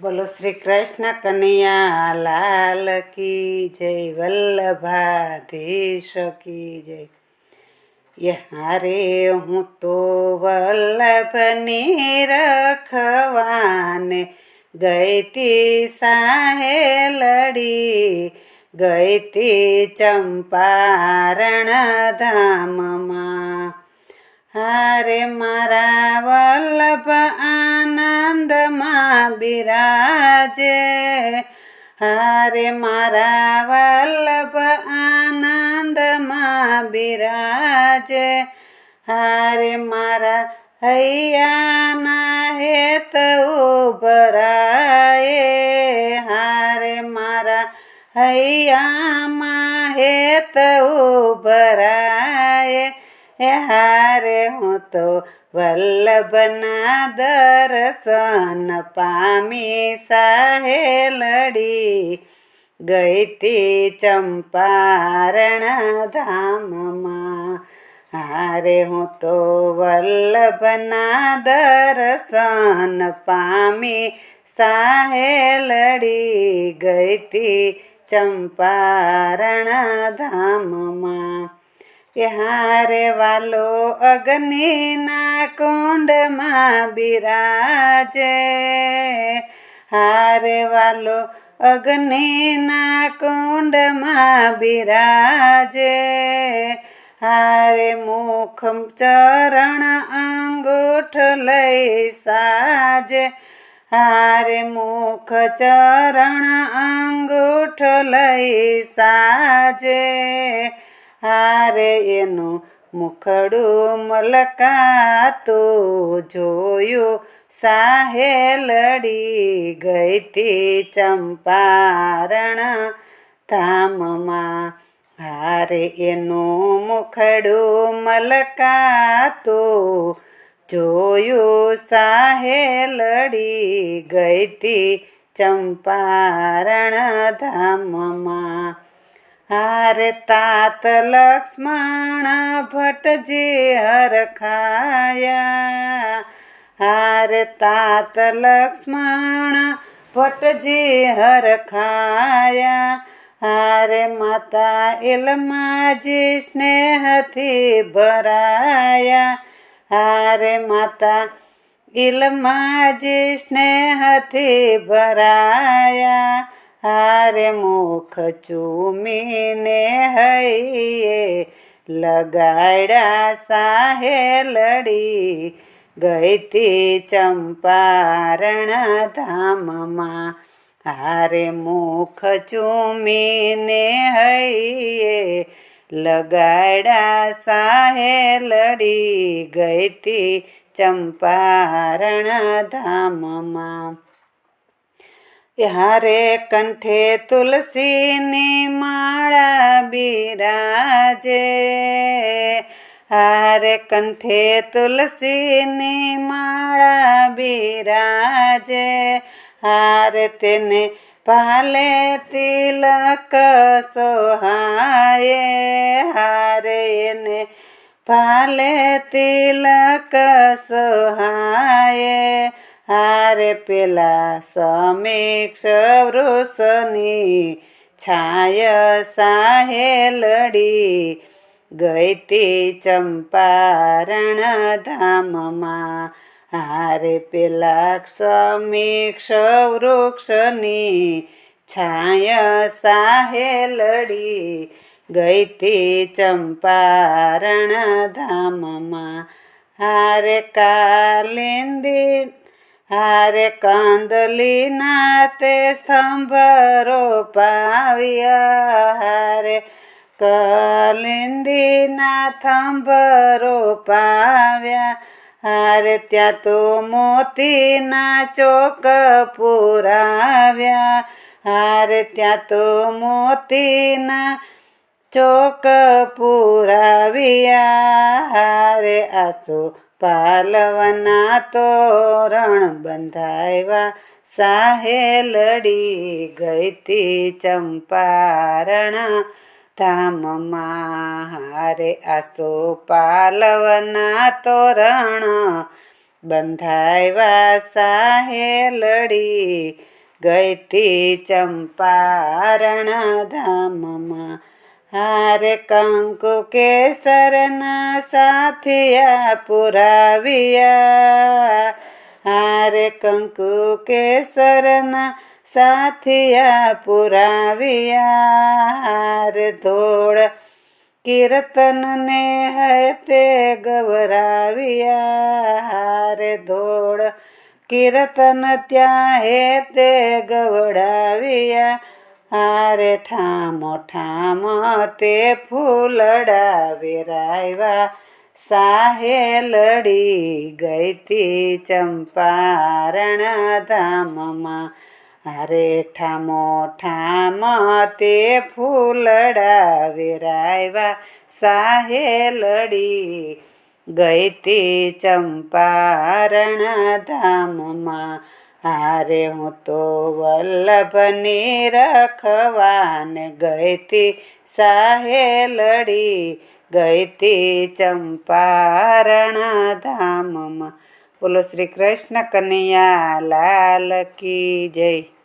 બોલો શ્રી કૃષ્ણ કનૈયા, લાલ કી જય, વલ્લભાધીશ કી જય. યહારે હું તો વલ્લભની રખવાને ગઈતી સાહે લડી, ગઈતી ચંપારણ ધામમાં. હારે મારા વલ્લભ આનંદમાં બિરાજે હારે મારા વલ્લભ આનંદમાં બિરાજે હારે મારા હૈયાના હેત ઉભરાએ હારે મારા હૈયામાં હેત ઉભરાએ હે હારે હું તો વલ્લભના દર્શન પામી સાહે લડી ગઈતી ચંપારણ ધામમાં. હારે હું તો વલ્લભના દર્શન પામી સાહે લડી ગઈતી ચંપારણ ધામમાં. હારે વાલો અગ્નિના કુંડમાં બિરાજે હારે વાલો અગ્નિના કુંડમાં બિરાજે હારે મુખ ચરણ અંગૂઠ લઈ સાજે હારે મુખ ચરણ અંગૂઠ લઈ સાજે હારે એનું મુખડું મલકાતું જોયું. સાહે લડી ગઈતી ચંપારણ ધામમાં. હારે એનું મુખડું મલકાતું જોયું. સાહે લડી ગઈતી ચંપારણ ધામમાં. હારે તાત લક્ષ્મણ ભટ્ટજી હરખાયા હારે તાત લક્ષ્મણ ભટ્ટજી હરખાયા હારે માતા ઇલમાજી સ્નેહથી ભરાયા. હારે માતા ઇલમાજી સ્નેહથી ભરાયા. હારે મુખ ચૂમીને હૈયે લગાડ્યા સાહે લડી ગઈતી ચંપારણ ધામમાં. હારે મુખ ચૂમીને હૈયે લગાડ્યા સાહે લડી ગઈતી ચંપારણ ધામમાં. હારે કંઠે તુલસીની માળા બિરાજે હારે કંઠે તુલસીની માળા બિરાજે હારે તેને પાલે તિલક સોહાયે હારે એને પાલે તિલક સોહાયે હારે પેલા સમીક્ષ વૃષની છાય સાહે લડી ગઈતી ચંપારણ ધામમાં હારે પેલા સમીક્ષ વૃક્ષની છાય સાહે લડી ગઈતી ચંપારણ ધામમાં હારે કાલિંદી હારે કંદલીના તે સ્તંભરો પાવ્યા. હારે કલિંદીના થંભરો પાવ્યા. હારે ત્યાં તો મોતીના ચોક પુરાવ્યા. હારે ત્યાં તો મોતીના ચોક પુરાવ્યા. હારે આસો પાલવના તોરણ બંધાવ્યા સાહે લડી ગઈતી ચંપારણ. ધામમાં હારે આસ્તો પાલવના તોરણ બંધાવ્યા સાહે લડી ગઈતી ચંપારણ. ધામમાં હારે કંકુ કેસરના સાથિયા પુરાવિયા. હાર કંકુ કેસરના સાથિયા પુરાવિયા. હાર ધોળ કીર્તન ને હતે ગવરાવિયા. હાર ધોળ કીર્તન ત્યાં હે તે ગવડાવ્યા. હારે ઠામો ઠામ તે ફૂલડા વેરાવ્યા સાહે લડી ગઈતી ચંપારણ ધામમાં. હારે ઠામો ઠામ તે ફૂલડા વેરાવ્યા સાહે લડી ગઈતી ચંપારણ ધામમાં. હારે હું તો વલ્લભની રખવાને ગઈતી, સાહે લડી ગઈતી ચંપારણ ધામમાં બોલો શ્રી કૃષ્ણ કનૈયા, લાલ કી જય.